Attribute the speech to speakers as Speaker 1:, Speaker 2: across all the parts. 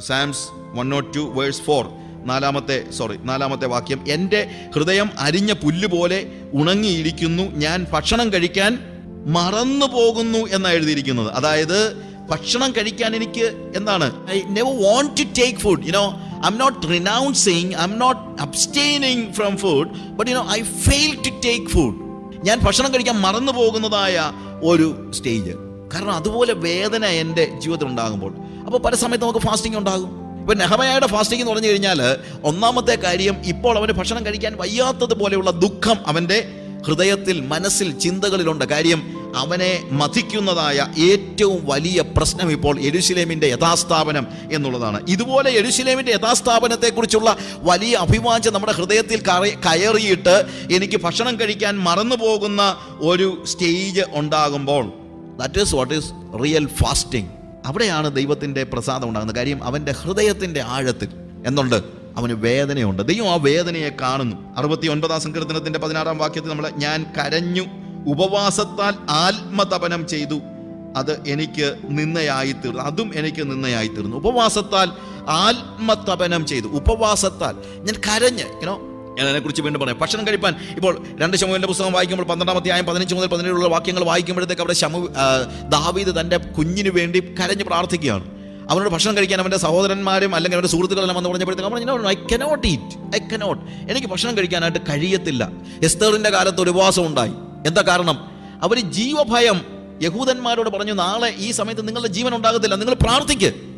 Speaker 1: Psalms one not two verse four നാലാമത്തെ sorry നാലാമത്തെ വാക്യം. എന്റെ ഹൃദയം അരിഞ്ഞ പുല്ല് പോലെ ഉണങ്ങിയിരിക്കുന്നു. ഞാൻ ഭക്ഷണം കഴിക്കാൻ മറന്നു പോകുന്നു എന്നാണ് എഴുതിയിരിക്കുന്നത്. അതായത് ഭക്ഷണം കഴിക്കാൻ എനിക്ക് എന്താണ്? I never want to take food you know I'm not renouncing I'm not abstaining from food but you know I fail to take food ഞാൻ ഭക്ഷണം കഴിക്കാൻ മറന്നു പോകുന്നതായ ഒരു സ്റ്റേജ് കാരണം അതുപോലെ വേദന എന്റെ ജീവിതത്തിൽ ഉണ്ടാകുമ്പോൾ. അപ്പോൾ പല സമയത്ത് നമുക്ക് ഫാസ്റ്റിംഗ് ഉണ്ടാകും. ഇപ്പൊ നെഹമയായുടെ ഫാസ്റ്റിംഗ് എന്ന് പറഞ്ഞു കഴിഞ്ഞാൽ ഒന്നാമത്തെ കാര്യം ഇപ്പോൾ അവന് ഭക്ഷണം കഴിക്കാൻ വയ്യാത്തതുപോലെയുള്ള ദുഃഖം അവന്റെ ഹൃദയത്തിൽ മനസ്സിൽ ചിന്തകളിലുണ്ട്. കാര്യം അവനെ മതിക്കുന്നതായ ഏറ്റവും വലിയ പ്രശ്നം ഇപ്പോൾ എരുശിലേമിന്റെ യഥാസ്ഥാപനം എന്നുള്ളതാണ്. ഇതുപോലെ എരുശിലേമിന്റെ യഥാസ്ഥാപനത്തെക്കുറിച്ചുള്ള വലിയ അഭിവാഞ്ചം നമ്മുടെ ഹൃദയത്തിൽ കയറിയിട്ട് എനിക്ക് ഭക്ഷണം കഴിക്കാൻ മറന്നു പോകുന്ന ഒരു സ്റ്റേജ് ഉണ്ടാകുമ്പോൾ that is what is real fasting അവിടെയാണ് ദൈവത്തിന്റെ പ്രസാദം ഉണ്ടാകുന്നത്. കാര്യം അവന്റെ ഹൃദയത്തിന്റെ ആഴത്തിൽ എന്നുണ്ട് അവന് വേദനയുണ്ട്. ദൈവം ആ വേദനയെ കാണുന്നു. അറുപത്തി ഒൻപതാം സങ്കീർത്തനത്തിന്റെ പതിനാറാം വാക്യത്തിൽ നമ്മൾ ഞാൻ കരഞ്ഞു ഉപവാസത്താൽ ആത്മതപനം ചെയ്തു. അത് എനിക്ക് നിന്നയായി തീർന്നു അതും എനിക്ക് നിന്നയായി തീർന്നു. ഉപവാസത്താൽ ആത്മതപനം ചെയ്തു. ഉപവാസത്താൽ ഞാൻ കരഞ്ഞ് ഇനോ ഞാൻ അതിനെക്കുറിച്ച് വീണ്ടും പറയാം. ഭക്ഷണം കഴിപ്പാൻ ഇപ്പോൾ രണ്ട് ശമുവിന്റെ പുസ്തകം വായിക്കുമ്പോൾ പന്ത്രണ്ടാമത്തെ ആയം പതിനഞ്ച് മുതൽ പതിനേഴുള്ള വാക്യങ്ങൾ വായിക്കുമ്പോഴത്തേക്ക് അവിടെ ശമു ദാവീദ് തന്റെ കുഞ്ഞിന് വേണ്ടി കരഞ്ഞ് പ്രാർത്ഥിക്കുകയാണ്. അവനോട് ഭക്ഷണം കഴിക്കാൻ അവന്റെ സഹോദരന്മാരും അല്ലെങ്കിൽ അവന്റെ സുഹൃത്തുക്കളെല്ലാം വന്ന് പറഞ്ഞപ്പോഴത്തേക്കും അവൻ I cannot eat I cannot എനിക്ക് ഭക്ഷണം കഴിക്കാനായിട്ട് കഴിയത്തില്ല. എസ്തേറിന്റെ കാലത്ത് ഒരു ഉപവാസം ഉണ്ടായി. എന്താ കാരണം? അവർ ജീവഭയം യഹൂദന്മാരോട് പറഞ്ഞു നാളെ ഈ സമയത്ത് നിങ്ങളുടെ ജീവൻ ഉണ്ടാകത്തില്ല. നിങ്ങൾ പ്രാർത്ഥിക്ക്.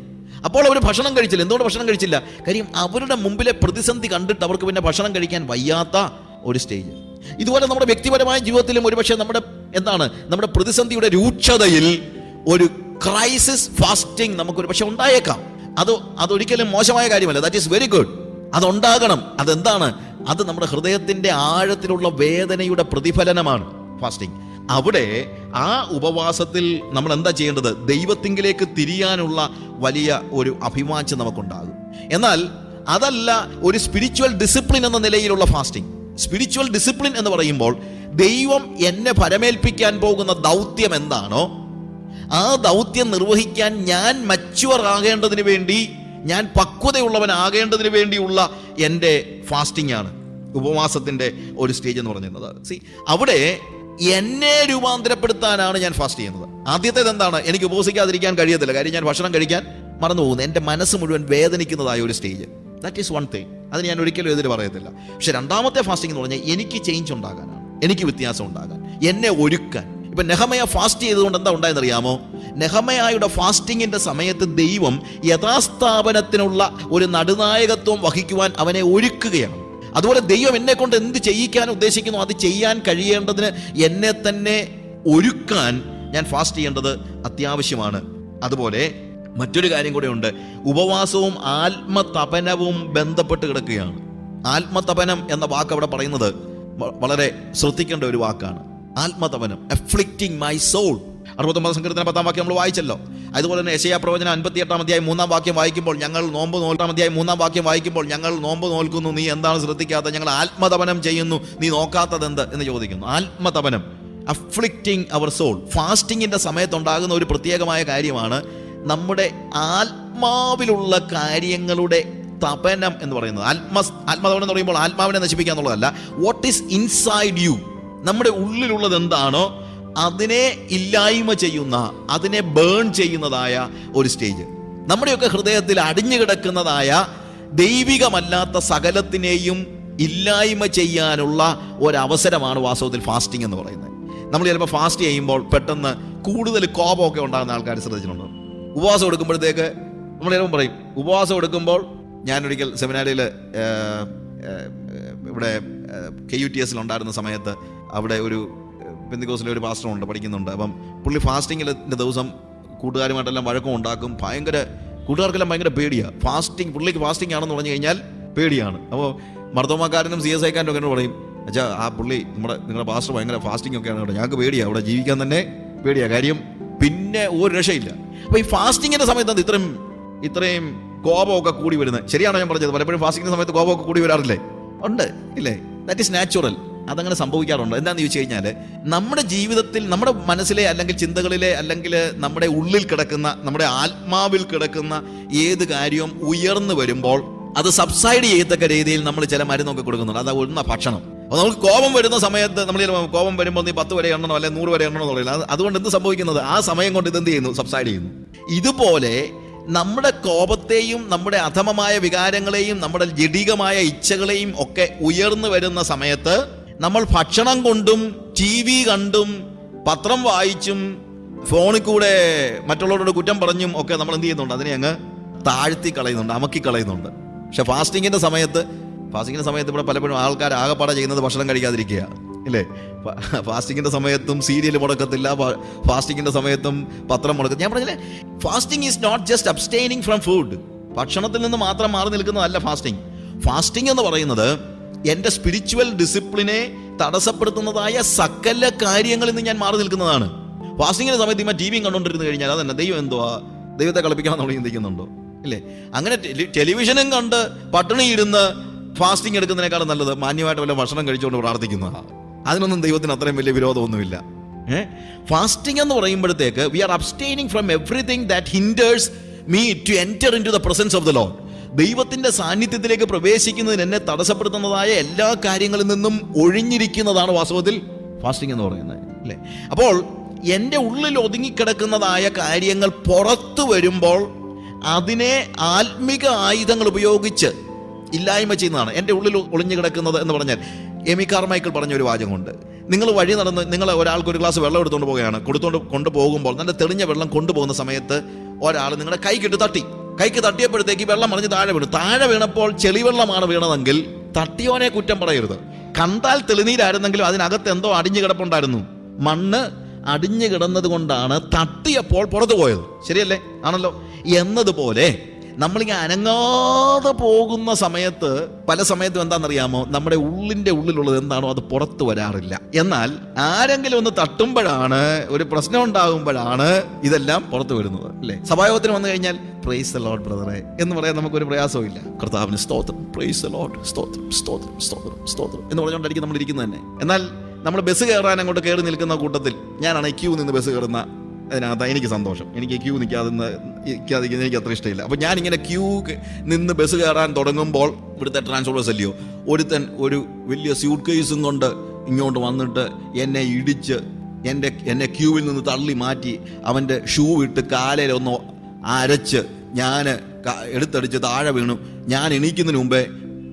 Speaker 1: അപ്പോൾ അവർ ഭക്ഷണം കഴിച്ചില്ല. എന്തുകൊണ്ട് ഭക്ഷണം കഴിച്ചില്ല? കാര്യം അവരുടെ മുമ്പിലെ പ്രതിസന്ധി കണ്ടിട്ട് അവർക്ക് പിന്നെ ഭക്ഷണം കഴിക്കാൻ വയ്യാത്ത ഒരു സ്റ്റേജ് ഇതുപോലെ നമ്മുടെ വ്യക്തിപരമായ ജീവിതത്തിലും ഒരുപക്ഷെ നമ്മുടെ എന്താണ്? നമ്മുടെ പ്രതിസന്ധിയുടെ രൂക്ഷതയിൽ ഒരു ക്രൈസിസ് ഫാസ്റ്റിംഗ് നമുക്ക് പക്ഷെ ഉണ്ടായേക്കാം. അത് അതൊരിക്കലും മോശമായ കാര്യമല്ല. ദാറ്റ് ഈസ് വെരി ഗുഡ് അതുണ്ടാകണം. അതെന്താണ്? അത് നമ്മുടെ ഹൃദയത്തിന്റെ ആഴത്തിലുള്ള വേദനയുടെ പ്രതിഫലനമാണ് ഫാസ്റ്റിംഗ് അവിടെ ആ ഉപവാസത്തിൽ നമ്മൾ എന്താ ചെയ്യേണ്ടത്? ദൈവത്തിങ്കിലേക്ക് തിരിയാനുള്ള വലിയ ഒരു അഭിമാനം നമുക്കുണ്ടാകും. എന്നാൽ അതല്ല ഒരു സ്പിരിച്വൽ ഡിസിപ്ലിൻ എന്ന നിലയിലുള്ള ഫാസ്റ്റിംഗ് സ്പിരിച്വൽ ഡിസിപ്ലിൻ എന്ന് പറയുമ്പോൾ ദൈവം എന്നെ പരമേൽപ്പിക്കാൻ പോകുന്ന ദൗത്യം എന്താണോ ആ ദൗത്യം നിർവഹിക്കാൻ ഞാൻ മച്ചുവർ ആകേണ്ടതിന് വേണ്ടി ഞാൻ പക്വതയുള്ളവനാകേണ്ടതിന് വേണ്ടിയുള്ള എന്റെ ഫാസ്റ്റിംഗ് ആണ്. ഉപവാസത്തിന്റെ ഒരു സ്റ്റേജ് എന്ന് പറഞ്ഞിരുന്നത്. സി അവിടെ എന്നെ രൂപാന്തരപ്പെടുത്താനാണ് ഞാൻ ഫാസ്റ്റ് ചെയ്യുന്നത്. ആദ്യത്തേത് എന്താണ്? എനിക്ക് ഉപസിക്കാതിരിക്കാൻ കഴിയത്തില്ല. കാര്യം ഞാൻ ഭക്ഷണം കഴിക്കാൻ മറന്നു പോകുന്നു എന്റെ മനസ്സ് മുഴുവൻ വേദനിക്കുന്നതായ ഒരു stage that is one thing അത് ഞാൻ ഒരിക്കലും എതിര് പറയത്തില്ല. പക്ഷെ രണ്ടാമത്തെ ഫാസ്റ്റിംഗ് എന്ന് പറഞ്ഞാൽ എനിക്ക് ചേഞ്ച് ഉണ്ടാകാനാണ്. എനിക്ക് വ്യത്യാസം ഉണ്ടാകാൻ. എന്നെ ഒരുക്കാൻ. ഇപ്പം നെഹമയ ഫാസ്റ്റ് ചെയ്തുകൊണ്ട് എന്താ ഉണ്ടായെന്നറിയാമോ? നെഹമയായുടെ ഫാസ്റ്റിങ്ങിന്റെ സമയത്ത് ദൈവം യഥാസ്ഥാപനത്തിനുള്ള ഒരു നടുനായകത്വം വഹിക്കുവാൻ അവനെ ഒരുക്കുകയാണ്. അതുപോലെ ദൈവം എന്നെ കൊണ്ട് എന്ത് ചെയ്യിക്കാൻ ഉദ്ദേശിക്കുന്നു അത് ചെയ്യാൻ കഴിയേണ്ടതിന് എന്നെ തന്നെ ഒരുക്കാൻ ഞാൻ ഫാസ്റ്റ് ചെയ്യേണ്ടത് അത്യാവശ്യമാണ്. അതുപോലെ മറ്റൊരു കാര്യം കൂടെ ഉണ്ട്. ഉപവാസവും ആത്മതപനവും ബന്ധപ്പെട്ട് കിടക്കുകയാണ്. ആത്മതപനം എന്ന വാക്ക് അവിടെ പറയുന്നത് വളരെ ശ്രദ്ധിക്കേണ്ട ഒരു വാക്കാണ്. ആത്മതപനം എഫ്ലിക്റ്റിംഗ് മൈ സോൾ അറുപത്തൊമ്പത് സങ്കീർത്തന പത്താം വാക്യം നമ്മൾ വായിച്ചല്ലോ. അതുപോലെ തന്നെ യശയാ പ്രവചനം അൻപത്തി എട്ടാം അധ്യായം മൂന്നാം വാക്യം വായിക്കുമ്പോൾ ഞങ്ങൾ നോമ്പ് നോൽട്ടാം അധ്യായം മൂന്നാം വാക്യം വായിക്കുമ്പോൾ ഞങ്ങൾ നോമ്പ് നോൽക്കുന്നു. നീ എന്താണ് ശ്രദ്ധിക്കാത്ത? ഞങ്ങൾ ആത്മതപനം ചെയ്യുന്നു. നീ നോക്കാത്തത് എന്ത് എന്ന് ചോദിക്കുന്നു. ആത്മതപനം. അഫ്ലിക്റ്റിംഗ് അവർ സോൾ ഫാസ്റ്റിങ്ങിന്റെ സമയത്തുണ്ടാകുന്ന ഒരു പ്രത്യേകമായ കാര്യമാണ് നമ്മുടെ ആത്മാവിലുള്ള കാര്യങ്ങളുടെ തപനം എന്ന് പറയുന്നത്. ആത്മ ആത്മതപനം എന്ന് പറയുമ്പോൾ ആത്മാവിനെ നശിപ്പിക്കുക എന്നുള്ളതല്ല. വാട്ട് ഈസ് ഇൻസൈഡ് യു നമ്മുടെ ഉള്ളിലുള്ളത് എന്താണോ അതിനെ ഇല്ലായ്മ ചെയ്യുന്ന അതിനെ ബേൺ ചെയ്യുന്നതായ ഒരു സ്റ്റേജ് നമ്മുടെയൊക്കെ ഹൃദയത്തിൽ അടിഞ്ഞു കിടക്കുന്നതായ ദൈവികമല്ലാത്ത സകലത്തിനെയും ഇല്ലായ്മ ചെയ്യാനുള്ള ഒരവസരമാണ് വാസ്തവത്തിൽ ഫാസ്റ്റിംഗ് എന്ന് പറയുന്നത്. നമ്മൾ ചിലപ്പോൾ ഫാസ്റ്റ് ചെയ്യുമ്പോൾ പെട്ടെന്ന് കൂടുതൽ കോപമൊക്കെ ഉണ്ടാകുന്ന ആൾക്കാർ ശ്രദ്ധിച്ചിട്ടുണ്ട്. ഉപവാസം എടുക്കുമ്പോഴത്തേക്ക് നമ്മൾ ചിലപ്പോൾ പറയും ഉപവാസം എടുക്കുമ്പോൾ ഞാനൊരിക്കൽ സെമിനാരിയിൽ ഇവിടെ കെ യു ടി എസിൽ ഉണ്ടായിരുന്ന സമയത്ത് അവിടെ ഒരു പെന്തിക്കോസിലെ ഒരു പാസ്റ്ററുണ്ട് പഠിക്കുന്നുണ്ട്. അപ്പം പുള്ളി ഫാസ്റ്റിങ്ങിന്റെ ദിവസം കൂട്ടുകാരുമായിട്ടെല്ലാം വഴക്കം ഉണ്ടാക്കും ഭയങ്കര കൂട്ടുകാർക്കെല്ലാം ഭയങ്കര പേടിയാണ് ഫാസ്റ്റിംഗ് പുള്ളിക്ക് ഫാസ്റ്റിംഗ് ആണെന്ന് പറഞ്ഞു കഴിഞ്ഞാൽ പേടിയാണ്. അപ്പോൾ മർദ്ദമാക്കാരനും സി എസ് ഐക്കാരനും ഒക്കെ പറയും അച്ഛാ ആ പുള്ളി നമ്മുടെ നിങ്ങളുടെ പാസ്റ്റർ ഭയങ്കര ഫാസ്റ്റിംഗ് ഒക്കെയാണ് കേട്ടോ. ഞങ്ങൾക്ക് പേടിയാണ് അവിടെ ജീവിക്കാൻ തന്നെ പേടിയാണ് കാര്യം പിന്നെ ഒരു രക്ഷയില്ല. അപ്പോൾ ഈ ഫാസ്റ്റിങ്ങിന്റെ സമയത്ത് അത് ഇത്രയും ഇത്രയും കോപമൊക്കെ കൂടി വരുന്നത്? ശരിയാണോ ഞാൻ പറഞ്ഞത്? പലപ്പോഴും ഫാസ്റ്റിങ്ങിന്റെ സമയത്ത് കോപമൊക്കെ കൂടി വരാറില്ലേ? ഉണ്ട്. ഇല്ലേ? ദാറ്റ് ഈസ് നാച്ചുറൽ അതങ്ങനെ സംഭവിക്കാറുണ്ട്. എന്താണെന്ന് ചോദിച്ചു കഴിഞ്ഞാൽ നമ്മുടെ ജീവിതത്തിൽ നമ്മുടെ മനസ്സിലെ അല്ലെങ്കിൽ ചിന്തകളിലെ അല്ലെങ്കിൽ നമ്മുടെ ഉള്ളിൽ കിടക്കുന്ന നമ്മുടെ ആത്മാവിൽ കിടക്കുന്ന ഏത് കാര്യവും ഉയർന്നു വരുമ്പോൾ അത് സബ്സൈഡ് ചെയ്യത്തക്ക രീതിയിൽ നമ്മൾ ചില മരുന്നൊക്കെ കൊടുക്കുന്നുണ്ട്. അത് ഉണ്ണ ഭക്ഷണം. അപ്പോൾ നമുക്ക് കോപം വരുന്ന സമയത്ത് നമ്മൾ കോപം വരുമ്പോൾ നീ പത്ത് വരെ എണ്ണണോ അല്ലെങ്കിൽ നൂറ് വരെ എണ്ണണോ എന്നുള്ളതില്ല അത് അതുകൊണ്ട് എന്ത് സംഭവിക്കുന്നത്? ആ സമയം കൊണ്ട് ഇതെന്ത് ചെയ്യുന്നു? സബ്സൈഡ് ചെയ്യുന്നു. ഇതുപോലെ നമ്മുടെ കോപത്തെയും നമ്മുടെ അധമമായ വികാരങ്ങളെയും നമ്മുടെ ജഡികമായ ഇച്ഛകളെയും ഒക്കെ ഉയർന്നു വരുന്ന സമയത്ത് നമ്മൾ ഭക്ഷണം കൊണ്ടും ടി വി കണ്ടും പത്രം വായിച്ചും ഫോണിൽ കൂടെ മറ്റുള്ളവരോട് കുറ്റം പറഞ്ഞും ഒക്കെ നമ്മൾ എന്ത് ചെയ്യുന്നുണ്ട്? അതിനെ അങ്ങ് താഴ്ത്തി കളയുന്നുണ്ട് അമക്കി കളയുന്നുണ്ട്. പക്ഷെ ഫാസ്റ്റിങ്ങിന്റെ സമയത്ത് ഫാസ്റ്റിങ്ങിന്റെ സമയത്ത് ഇവിടെ പലപ്പോഴും ആൾക്കാർ ആകെപ്പാടെ ചെയ്യുന്നത് ഭക്ഷണം കഴിക്കാതിരിക്കുക ഇല്ലേ? ഫാസ്റ്റിങ്ങിന്റെ സമയത്തും സീരിയൽ മുടക്കത്തില്ല ഫാസ്റ്റിങ്ങിന്റെ സമയത്തും പത്രം മുടക്കത്തില്ല ഞാൻ പറഞ്ഞില്ലേ fasting is not just abstaining from food ഭക്ഷണത്തിൽ നിന്ന് മാത്രം മാറി നിൽക്കുന്നതല്ല ഫാസ്റ്റിംഗ് ഫാസ്റ്റിംഗ് എന്ന് പറയുന്നത് എന്റെ സ്പിരിച്വൽ ഡിസിപ്ലിനെ തടസ്സപ്പെടുത്തുന്നതായ സകല കാര്യങ്ങളിൽ നിന്ന് ഞാൻ മാറി നിൽക്കുന്നതാണ്. ഫാസ്റ്റിങ്ങിന്റെ സമയത്ത് ഇമ്മ ടി വിയും കണ്ടുകൊണ്ടിരുന്ന് കഴിഞ്ഞാൽ അതന്നെ ദൈവം എന്തുവാ? ദൈവത്തെ കളിപ്പിക്കാൻ നമ്മൾ ചിന്തിക്കുന്നുണ്ടോ? ഇല്ലേ? അങ്ങനെ ടെലിവിഷനും കണ്ട് പട്ടിണി ഇരുന്ന് ഫാസ്റ്റിംഗ് എടുക്കുന്നതിനേക്കാളും നല്ലത് മാന്യമായിട്ട് വല്ല ഭക്ഷണം കഴിച്ചുകൊണ്ട് പ്രാർത്ഥിക്കുന്നതാണ് അതിനൊന്നും ദൈവത്തിന് അത്രയും വലിയ വിരോധമൊന്നുമില്ല. ഏഹ് ഫാസ്റ്റിംഗ് എന്ന് പറയുമ്പോഴത്തേക്ക് we are abstaining from everything that hinders me to enter in to the presence of the Lord ദൈവത്തിന്റെ സാന്നിധ്യത്തിലേക്ക് പ്രവേശിക്കുന്നതിന് എന്നെ തടസ്സപ്പെടുത്തുന്നതായ എല്ലാ കാര്യങ്ങളിൽ നിന്നും ഒഴിഞ്ഞിരിക്കുന്നതാണ് വാസ്തവത്തിൽ ഫാസ്റ്റിംഗ് എന്ന് പറയുന്നത് അല്ലേ? അപ്പോൾ എന്റെ ഉള്ളിൽ ഒതുങ്ങിക്കിടക്കുന്നതായ കാര്യങ്ങൾ പുറത്തു വരുമ്പോൾ അതിനെ ആത്മിക ആയുധങ്ങൾ ഉപയോഗിച്ച് ഇല്ലായ്മ ചെയ്യുന്നതാണ്. എന്റെ ഉള്ളിൽ ഒളിഞ്ഞു കിടക്കുന്നത് എന്ന് പറഞ്ഞാൽ എമി കാർമൈക്കിൾ പറഞ്ഞ ഒരു വാചകം വാചകമുണ്ട്. നിങ്ങൾ വഴി നടന്ന് നിങ്ങൾ ഒരാൾക്ക് ഒരു ഗ്ലാസ് വെള്ളം എടുത്തുകൊണ്ട് പോവുകയാണ്. കൊടുത്തുകൊണ്ട് കൊണ്ടുപോകുമ്പോൾ നല്ല തെളിഞ്ഞ വെള്ളം കൊണ്ടുപോകുന്ന സമയത്ത് ഒരാൾ നിങ്ങളുടെ കൈ കിട്ടി തട്ടി. കൈക്ക് തട്ടിയപ്പോഴത്തേക്ക് വെള്ളം മറിഞ്ഞ് താഴെ വീണു. താഴെ വീണപ്പോൾ ചെളിവെള്ളമാണ് വീണതെങ്കിൽ തട്ടിയോനെ കുറ്റം പറയരുത്. കണ്ടാൽ തെളിനീരായിരുന്നെങ്കിലും അതിനകത്ത് എന്തോ അടിഞ്ഞു കിടപ്പുണ്ടായിരുന്നു. മണ്ണ് അടിഞ്ഞു കിടന്നത് കൊണ്ടാണ് തട്ടിയപ്പോൾ പുറത്തു പോയത്. ശരിയല്ലേ? ആണല്ലോ. എന്നതുപോലെ നമ്മളിങ്ങനെ അനങ്ങാതെ പോകുന്ന സമയത്ത് പല സമയത്തും എന്താണെന്നറിയാമോ? നമ്മുടെ ഉള്ളിന്റെ ഉള്ളിലുള്ളത് എന്താണോ അത് പുറത്തു വരാറില്ല. എന്നാൽ ആരെങ്കിലും ഒന്ന് തട്ടുമ്പോഴാണ് ഒരു പ്രശ്നം ഉണ്ടാകുമ്പോഴാണ് ഇതെല്ലാം പുറത്തു വരുന്നത് അല്ലേ? സഭായോഗത്തിന് വന്നു കഴിഞ്ഞാൽ പ്രൈസ് ലോഡ് ബ്രദറെ എന്ന് പറയാൻ നമുക്കൊരു പ്രയാസവും ഇല്ല കർത്താവിന് സ്തോത്രം. പ്രൈസ് ലോഡ് സ്തോത്രം സ്തോത്രം സ്തോത്രം സ്തോത്രം എന്ന് പറഞ്ഞുകൊണ്ടായിരിക്കും നമ്മൾ ഇരിക്കുന്നത് തന്നെ. എന്നാൽ നമ്മൾ ബസ് കയറാൻ അങ്ങോട്ട് കയറി നിൽക്കുന്ന കൂട്ടത്തിൽ ഞാനാണ് ക്യൂ നിന്ന് ബസ് കയറുന്ന അതിനകത്ത് എനിക്ക് സന്തോഷം. എനിക്ക് ക്യൂ നിൽക്കാതെ നിൽക്കാതിരിക്കുന്നത് എനിക്ക് അത്ര ഇഷ്ടമില്ല. അപ്പോൾ ഞാൻ ഇങ്ങനെ ക്യൂ നിന്ന് ബസ് കയറാൻ തുടങ്ങുമ്പോൾ ഇവിടുത്തെ ട്രാൻസ്പോർട്ടേഴ്സ് അല്ലയോ ഒരുത്തൻ ഒരു വലിയ സ്യൂട്ട് കേസും കൊണ്ട് ഇങ്ങോട്ട് വന്നിട്ട് എന്നെ ഇടിച്ച് എന്റെ എന്നെ ക്യൂവിൽ നിന്ന് തള്ളി മാറ്റി അവന്റെ ഷൂ ഇട്ട് കാലയിലൊന്ന് അരച്ച് ഞാൻ എടുത്തടിച്ച് താഴെ വീണു. ഞാൻ എണീക്കുന്നതിന് മുമ്പേ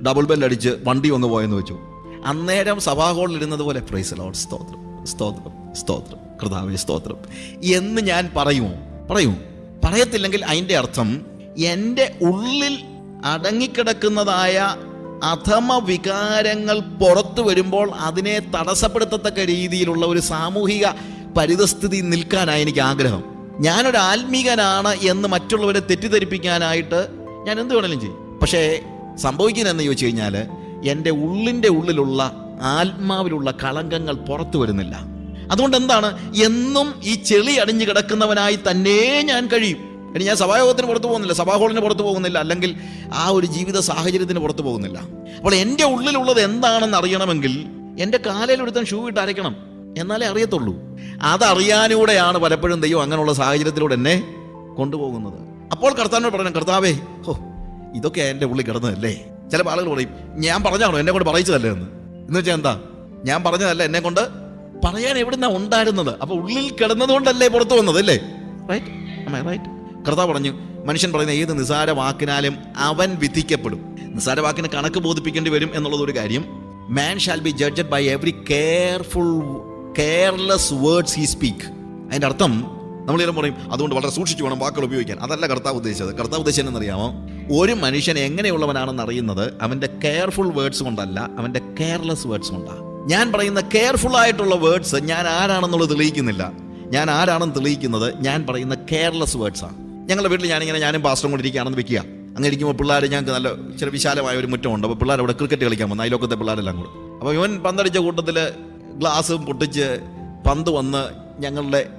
Speaker 1: ഡബിൾ ബെല്ലടിച്ച് വണ്ടി വന്ന് പോയെന്ന് വെച്ചു. അന്നേരം സഭാഹോളിൽ ഇരുന്നത് പോലെ പ്രൈസ് ലോഡ് സ്തോത്രം സ്തോത്രം സ്തോത്രം കൃതാവേ സ്തോത്രം. എന്ന് ഞാൻ പറയുമോ? പറയൂ പറയത്തില്ലെങ്കിൽ അതിന്റെ അർത്ഥം എന്റെ ഉള്ളിൽ അടങ്ങിക്കിടക്കുന്നതായ അധമ വികാരങ്ങൾ പുറത്തു വരുമ്പോൾ അതിനെ തടസ്സപ്പെടുത്തത്തക്ക രീതിയിലുള്ള ഒരു സാമൂഹിക പരിതസ്ഥിതി നിൽക്കാനാണ് എനിക്ക് ആഗ്രഹം. ഞാനൊരു ആത്മീകനാണ് എന്ന് മറ്റുള്ളവരെ തെറ്റിദ്ധരിപ്പിക്കാനായിട്ട് ഞാൻ എന്ത് വേണമെങ്കിലും ചെയ്യും. പക്ഷേ സംഭവിക്കുന്നതെന്ന് ചോദിച്ചു കഴിഞ്ഞാൽ എന്റെ ഉള്ളിന്റെ ഉള്ളിലുള്ള ആത്മാവിലുള്ള കളങ്കങ്ങൾ പുറത്തു വരുന്നില്ല. അതുകൊണ്ട് എന്താണ് എന്നും ഈ ചെളി അടിഞ്ഞു കിടക്കുന്നവനായി തന്നെ ഞാൻ കഴിയും. ഇനി ഞാൻ സഭായോഗത്തിന് പുറത്തു പോകുന്നില്ല സഭാ സഭാഹോളിന് പുറത്തു പോകുന്നില്ല അല്ലെങ്കിൽ ആ ഒരു ജീവിത സാഹചര്യത്തിന് പുറത്തു പോകുന്നില്ല. അപ്പോൾ എന്റെ ഉള്ളിലുള്ളത് എന്താണെന്ന് അറിയണമെങ്കിൽ എന്റെ കാലയിൽ ഒരുത്തൻ ഷൂ ഇട്ട് അരയ്ക്കണം എന്നാലേ അറിയത്തുള്ളൂ. അതറിയാനൂടെയാണ് പലപ്പോഴും ദൈവം അങ്ങനെയുള്ള സാഹചര്യത്തിലൂടെ എന്നെ കൊണ്ടുപോകുന്നത്. അപ്പോൾ കർത്താവിനോട് പറയണം കർത്താവേ ഓ ഇതൊക്കെ എന്റെ ഉള്ളിൽ കിടന്നതല്ലേ? ചില ആളുകൾ പറയും ഞാൻ പറഞ്ഞാണോ എന്നെ കൊണ്ട് പറയിച്ചതല്ലേ എന്ന്? എന്ന് വെച്ചാൽ എന്താ? ഞാൻ പറഞ്ഞതല്ല എന്നെ കൊണ്ട് പറയാൻ എവിടുന്നാ ഉണ്ടായിരുന്നത്? അപ്പൊ ഉള്ളിൽ കിടന്നതുകൊണ്ടല്ലേ പുറത്തു വന്നത് അല്ലേ? റൈറ്റ് റൈറ്റ് കർത്താവ് പറഞ്ഞു മനുഷ്യൻ പറയുന്ന ഏത് നിസാര വാക്കിനാലും അവൻ വിധിക്കപ്പെടും. നിസാര വാക്കിന് കണക്ക് ബോധിപ്പിക്കേണ്ടി വരും എന്നുള്ളത് ഒരു കാര്യം. Man shall be judged by every careful careless words he speak അതിന്റെ അർത്ഥം നമ്മൾ ചിലപ്പോൾ പറയും അതുകൊണ്ട് വളരെ സൂക്ഷിച്ചു വേണം വാക്കുകൾ ഉപയോഗിക്കാൻ. അതല്ല കർത്താവ് ഉദ്ദേശിച്ചത്. കർത്താവ് ഉദ്ദേശം എന്നറിയാമോ ഒരു മനുഷ്യൻ എങ്ങനെയുള്ളവനാണെന്ന് അറിയുന്നത് അവന്റെ കെയർഫുൾ വേർഡ്സ് കൊണ്ടല്ല അവന്റെ കെയർലെസ് വേർഡ്സ് കൊണ്ടാണ്. ഞാൻ പറയുന്ന കെയർഫുൾ ആയിട്ടുള്ള വേർഡ്സ് ഞാൻ ആരാണെന്നുള്ളത് തെളിയിക്കുന്നില്ല. ഞാൻ ആരാണെന്ന് തെളിയിക്കുന്നത് ഞാൻ പറയുന്ന കെയർലെസ് വേർഡ്സാണ് ഞങ്ങളുടെ വീട്ടിൽ ഞാനിങ്ങനെ ഞാനും പാസ്റ്ററും കൊണ്ടിരിക്കുകയാണെന്ന് വെക്കുക. അങ്ങനെ ഇരിക്കുമ്പോൾ പിള്ളേർ ഞങ്ങൾക്ക് നല്ല ചില വിശാലമായ ഒരു മുറ്റമുണ്ട്. അപ്പോൾ പിള്ളേർ അവിടെ ക്രിക്കറ്റ് കളിക്കാൻ വന്നു അതിലൊക്കത്തെ പിള്ളേരെല്ലാം കൂടെ. അപ്പോൾ ഇവൻ പന്തടിച്ച കൂട്ടത്തിൽ ഗ്ലാസ്സും പൊട്ടിച്ച് പന്ത് വന്ന് ഞങ്ങളുടെ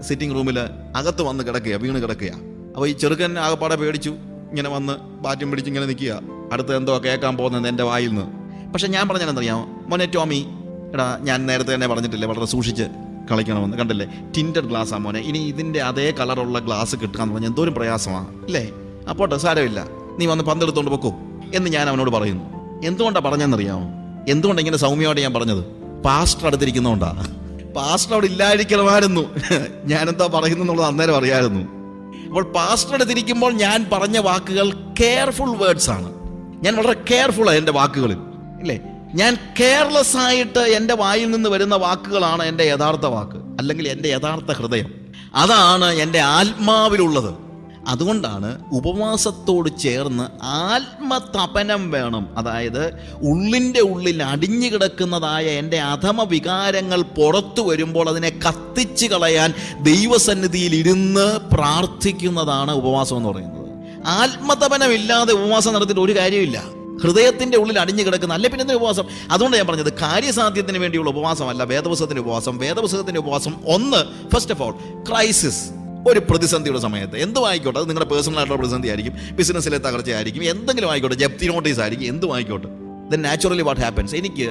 Speaker 1: സിറ്റിംഗ് റൂമിൽ അകത്ത് വന്ന് കിടക്കുക വീണ് കിടക്കുക അപ്പോൾ ഈ ചെറുക്കൻ ആകപ്പാടെ പേടിച്ചു. ഇങ്ങനെ വന്ന് ബാറ്റും പിടിച്ച് ഇങ്ങനെ നിൽക്കുക. അടുത്ത് എന്തോ കേൾക്കാൻ പോകുന്നത് എന്റെ വായിൽ നിന്ന്. പക്ഷേ ഞാൻ പറഞ്ഞാൽ എന്തറിയാമോ മോനെ ടോമി എടാ ഞാൻ നേരത്തെ തന്നെ പറഞ്ഞിട്ടില്ലേ വളരെ സൂക്ഷിച്ച് കളിക്കണമെന്ന്. കണ്ടില്ലേ? ടിന്റഡ് ഗ്ലാസ്സാ മോനെ. ഇനി ഇതിന്റെ അതേ കളറുള്ള ഗ്ലാസ് കിട്ടുക എന്ന് പറഞ്ഞാൽ എന്തോരം പ്രയാസമാണ് അല്ലേ? അപ്പോട്ടെ സാരമില്ല. നീ വന്ന് പന്തെടുത്തോണ്ട് പൊക്കോ. എന്ന് ഞാൻ അവനോട് പറയുന്നു. എന്തുകൊണ്ടാണ് പറഞ്ഞെന്നറിയാമോ? എന്തുകൊണ്ട് ഇങ്ങനെ സൗമ്യമായിട്ട് ഞാൻ പറഞ്ഞത്? പാസ്റ്റർ അടുത്തിരിക്കുന്നതുകൊണ്ടാണ് പാസ്റ്റർ അവിടെ ഇല്ലായിരിക്കണമായിരുന്നു. ഞാനെന്താ പറയുന്നുള്ളത് അന്നേരം അറിയാമായിരുന്നു. അപ്പോൾ പാസ്റ്റർ അടുത്തിരിക്കുമ്പോൾ ഞാൻ പറഞ്ഞ വാക്കുകൾ കെയർഫുൾ വേർഡ്സ് ആണ്. ഞാൻ വളരെ കെയർഫുള്ളാണ് എന്റെ വാക്കുകളിൽ. ഇല്ലേ? ഞാൻ കെയർലെസ് ആയിട്ട് എന്റെ വായിൽ നിന്ന് വരുന്ന വാക്കുകളാണ് എന്റെ യഥാർത്ഥ വാക്ക് അല്ലെങ്കിൽ എന്റെ യഥാർത്ഥ ഹൃദയം. അതാണ് എന്റെ ആത്മാവിലുള്ളത്. അതുകൊണ്ടാണ് ഉപവാസത്തോട് ചേർന്ന് ആത്മതപനം വേണം. അതായത് ഉള്ളിന്റെ ഉള്ളിൽ അടിഞ്ഞു കിടക്കുന്നതായ എന്റെ അധമ വികാരങ്ങൾ പുറത്തു വരുമ്പോൾ അതിനെ കത്തിച്ച് കളയാൻ ദൈവസന്നിധിയിൽ ഇരുന്ന് പ്രാർത്ഥിക്കുന്നതാണ് ഉപവാസം എന്ന് പറയുന്നത്. ആത്മതപനമില്ലാതെ ഉപവാസം നടത്തിയിട്ട് ഒരു കാര്യമില്ല ഹൃദയത്തിന്റെ ഉള്ളിൽ അടിഞ്ഞു കിടക്കുന്ന അല്ലെ പിന്നെ ഉപവാസം? അതുകൊണ്ട് ഞാൻ പറഞ്ഞത് കാര്യസാധ്യത്തിന് വേണ്ടിയുള്ള ഉപവാസമല്ല വേദപുസ്തകത്തിന്റെ ഉപവാസം. വേദപുസ്തകത്തിന്റെ ഉപവാസം ഒന്ന് ഫസ്റ്റ് ഓഫ് ഓൾ ക്രൈസിസ് ഒരു പ്രതിസന്ധിയുടെ സമയത്ത്. എന്ത് ആയിക്കോട്ടെ അത് നിങ്ങളുടെ പേഴ്സണൽ ആയിട്ടുള്ള പ്രതിസന്ധി ആയിരിക്കും. ബിസിനസ്സിലെ തകർച്ചയായിരിക്കും. എന്തെങ്കിലും ആയിക്കോട്ടെ? ജപ്തി നോട്ടീസ് ആയിരിക്കും. എന്തും ആയിക്കോട്ടെ ദെൻ നാച്ചുറലി വാട്ട് ഹാപ്പൻസ് എനിക്ക്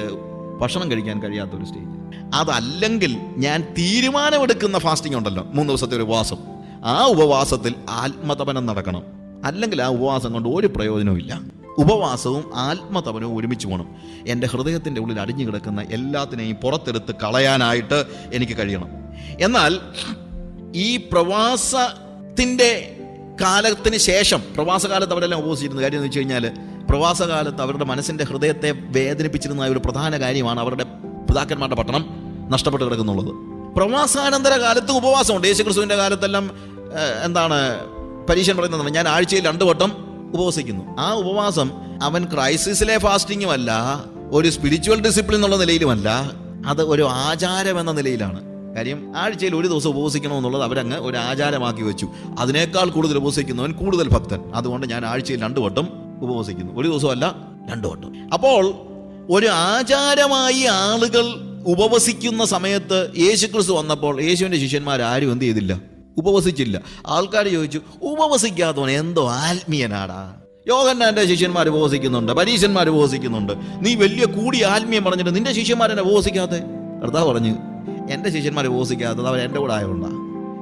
Speaker 1: ഭക്ഷണം കഴിക്കാൻ കഴിയാത്ത ഒരു സ്റ്റേജ് അതല്ലെങ്കിൽ ഞാൻ തീരുമാനമെടുക്കുന്ന ഫാസ്റ്റിംഗ് ഉണ്ടല്ലോ. മൂന്ന് ദിവസത്തെ ഒരു ഉപവാസം. ആ ഉപവാസത്തിൽ ആത്മതപനം നടക്കണം. അല്ലെങ്കിൽ ആ ഉപവാസം കൊണ്ട് ഒരു പ്രയോജനവും ഉപവാസവും ആത്മതപനവും ഒരുമിച്ച് പോകണം. എന്റെ ഹൃദയത്തിന്റെ ഉള്ളിൽ അടിഞ്ഞു കിടക്കുന്ന എല്ലാത്തിനെയും പുറത്തെടുത്ത് കളയാനായിട്ട് എനിക്ക് കഴിയണം. എന്നാൽ ഈ പ്രവാസത്തിന്റെ കാലത്തിന് ശേഷം പ്രവാസകാലത്ത് അവരെല്ലാം ഉപവസിച്ചിരുന്ന കാര്യം എന്ന് വെച്ച് കഴിഞ്ഞാൽ പ്രവാസകാലത്ത് അവരുടെ മനസ്സിന്റെ ഹൃദയത്തെ വേദനിപ്പിച്ചിരുന്ന ഒരു പ്രധാന കാര്യമാണ് അവരുടെ പിതാക്കന്മാരുടെ പട്ടണം നഷ്ടപ്പെട്ട് കിടക്കുന്നുള്ളത്. പ്രവാസാനന്തര കാലത്ത് ഉപവാസമുണ്ട്. യേശുക്രിസ്തുവിന്റെ കാലത്തെല്ലാം എന്താണ് പരീക്ഷൻ പറയുന്നത് ഞാൻ ആഴ്ചയിൽ രണ്ടു വട്ടം ഉപവസിക്കുന്നു. ആ ഉപവാസം അവൻ ക്രൈസിസിലെ ഫാസ്റ്റിങ്ങും അല്ല ഒരു സ്പിരിച്വൽ ഡിസിപ്ലിൻ എന്നുള്ള നിലയിലുമല്ല അത് ഒരു ആചാരം എന്ന നിലയിലാണ്. കാര്യം ആഴ്ചയിൽ ഒരു ദിവസം ഉപവസിക്കണം എന്നുള്ളത് അവരങ്ങ് ഒരു ആചാരമാക്കി വെച്ചു. അതിനേക്കാൾ കൂടുതൽ ഉപവസിക്കുന്നവൻ കൂടുതൽ ഭക്തൻ. അതുകൊണ്ട് ഞാൻ ആഴ്ചയിൽ രണ്ടു വട്ടം ഉപവസിക്കുന്നു. ഒരു ദിവസമല്ല രണ്ടു വട്ടം. അപ്പോൾ ഒരു ആചാരമായി ആളുകൾ ഉപവസിക്കുന്ന സമയത്ത് യേശുക്രിസ്തു വന്നപ്പോൾ യേശുവിന്റെ ശിഷ്യന്മാർ ആരും എന്ത് ചെയ്തില്ല? ഉപവസിച്ചില്ല. ആൾക്കാർ ചോദിച്ചു ഉപവസിക്കാത്തവൻ എന്തോ ആത്മീയനാടാ. യോഗന്നാന്റെ ശിഷ്യന്മാർ ഉപവസിക്കുന്നുണ്ട് പരീശന്മാർ ഉപവസിക്കുന്നുണ്ട്. നീ വലിയ കൂടി ആത്മീയം പറഞ്ഞിട്ട് നിന്റെ ശിഷ്യന്മാരെന്നെ ഉപവസിക്കാത്തെ? കർത്താവ് പറഞ്ഞു എന്റെ ശിഷ്യന്മാർ ഉപവസിക്കാത്തത് അവർ എന്റെ കൂടെ ആയതുകൊണ്ടാ.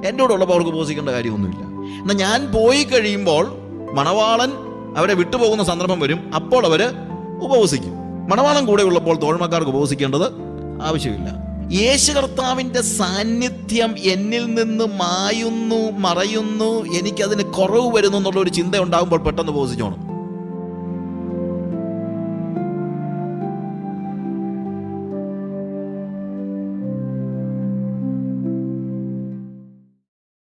Speaker 1: എന്റെ കൂടെ ഉള്ളപ്പോൾ അവർക്ക് ഉപവസിക്കേണ്ട കാര്യമൊന്നുമില്ല. എന്നാൽ ഞാൻ പോയി കഴിയുമ്പോൾ മണവാളൻ അവരെ വിട്ടുപോകുന്ന സന്ദർഭം വരും അപ്പോൾ അവർ ഉപവസിക്കും. മണവാളം കൂടെ ഉള്ളപ്പോൾ തോഴ്മക്കാർക്ക് ഉപവസിക്കേണ്ടത് ആവശ്യമില്ല. യേശു കർത്താവിന്റെ സാന്നിധ്യം എന്നിൽ നിന്ന് മായുന്നു മറയുന്നു എനിക്കതിന് കുറവ് വരുന്നു എന്നുള്ളൊരു ചിന്ത ഉണ്ടാകുമ്പോൾ പെട്ടെന്ന് ഉപവസിച്ചോണം